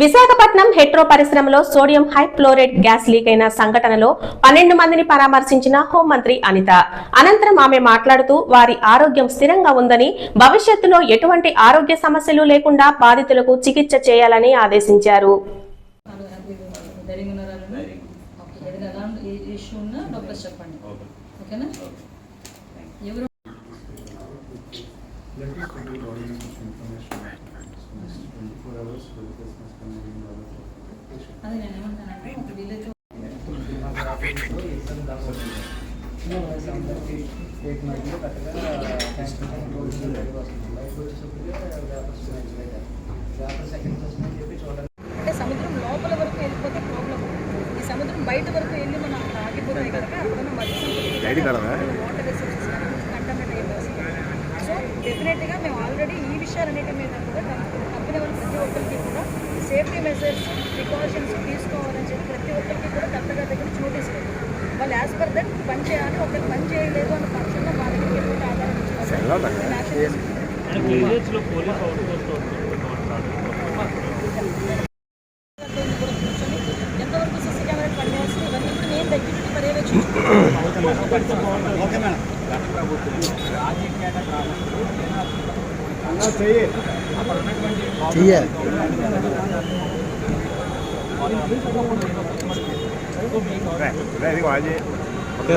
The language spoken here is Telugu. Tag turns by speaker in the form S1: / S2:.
S1: విశాఖపట్నం హెట్రో పరిశ్రమలో సోడియం హైప్లోరేట్ గ్యాస్ లీక్ అయిన సంఘటనలో పన్నెండు మందిని పరామర్శించిన హోంమంత్రి అనిత. అనంతరం ఆమె మాట్లాడుతూ వారి ఆరోగ్యం స్థిరంగా ఉందని భవిష్యత్తులో ఎటువంటి ఆరోగ్య సమస్యలు లేకుండా బాధితులకు చికిత్స చేయాలని ఆదేశించారు.
S2: ఎవరు సముద్రం లోపల వరకు వెళ్ళిపోతే ప్రాబ్లం ఈ సముద్రం బయట వరకు వెళ్ళి మనం అక్కడ ఆగిపోతే కనుక అక్కడ మధ్య వాటర్ రిసోర్సెస్ కంటమెంట్ అయ్యే మేము ఆల్రెడీ ఈ విషయాలన్నిటి మీద కూడా ఒక్కరికి కూడా సేఫ్టీ మెజర్స్ ప్రికాషన్స్ తీసుకోవాలని చెప్పి ప్రతి ఒక్కరికి కూడా కరెక్ట్గా దగ్గర లేదు వాళ్ళు యాజ్ పర్ దట్ పని చేయాలి ఒకరికి పని చేయలేదు అన్న పక్షంలో మా దగ్గరికి ఎప్పుడు ఆధారం ఎంతవరకు సీసీ కెమెరా పనిచేస్తుంది ఇవన్నీ కూడా నేను దగ్గర నుండి ठीक
S3: है đây đi ngoài đi